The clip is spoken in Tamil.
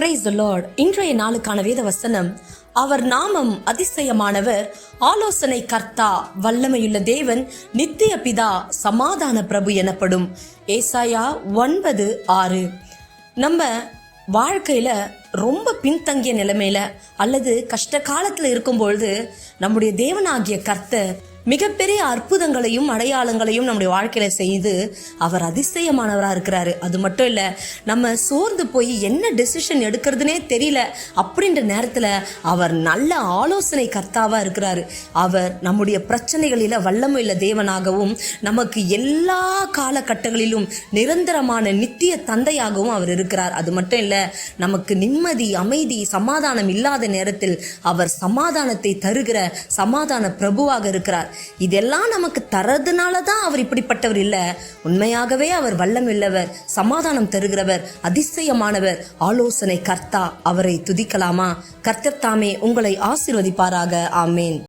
பிரைஸ் த லார்ட் இன்றைய நாளுக்கான வேத வசனம் அவர் நாமம் அதிசயமானவர் ஆலோசனை கர்த்தா வல்லமையுள்ள தேவன் நித்திய பிதா சமாதான பிரபு எனப்படும். ஏசாயா ஒன்பது ஆறு. நம்ம வாழ்க்கையில ரொம்ப பின்தங்கிய நிலைமையில அல்லது கஷ்ட காலத்துல இருக்கும் பொழுது நம்முடைய தேவனாகிய கர்த்தர் மிகப்பெரிய அற்புதங்களையும் அடையாளங்களையும் நம்முடைய வாழ்க்கையில செய்து அவர் அதிசயமானவராக இருக்கிறாரு. அது மட்டும் இல்லை நம்ம சோர்ந்து போய் என்ன டெசிஷன் எடுக்கிறதுனே தெரியல அப்படின்ற நேரத்தில் அவர் நல்ல ஆலோசனை கர்த்தாவாக இருக்கிறாரு. அவர் நம்முடைய பிரச்சனைகளில் வல்லமையுள்ள தேவனாகவும் நமக்கு எல்லா காலகட்டங்களிலும் நிரந்தரமான நித்திய தந்தையாகவும் அவர் இருக்கிறார். அது மட்டும் இல்லை நமக்கு நிம்மதி அமைதி சமாதானம் இல்லாத நேரத்தில் அவர் சமாதானத்தை தருகிற சமாதான பிரபுவாக இருக்கிறார். இதெல்லாம் நமக்கு தரதுனால தான் அவர் இப்படிப்பட்டவர் இல்ல. உண்மையாகவே அவர் வல்லம் இல்லவர் சமாதானம் தருகிறவர் அதிசயமானவர். ஆலோசனை கர்த்தா அவரை துதிக்கலாமா? கர்த்தர் தாமே உங்களை ஆசிர்வதிப்பாராக. ஆமேன்.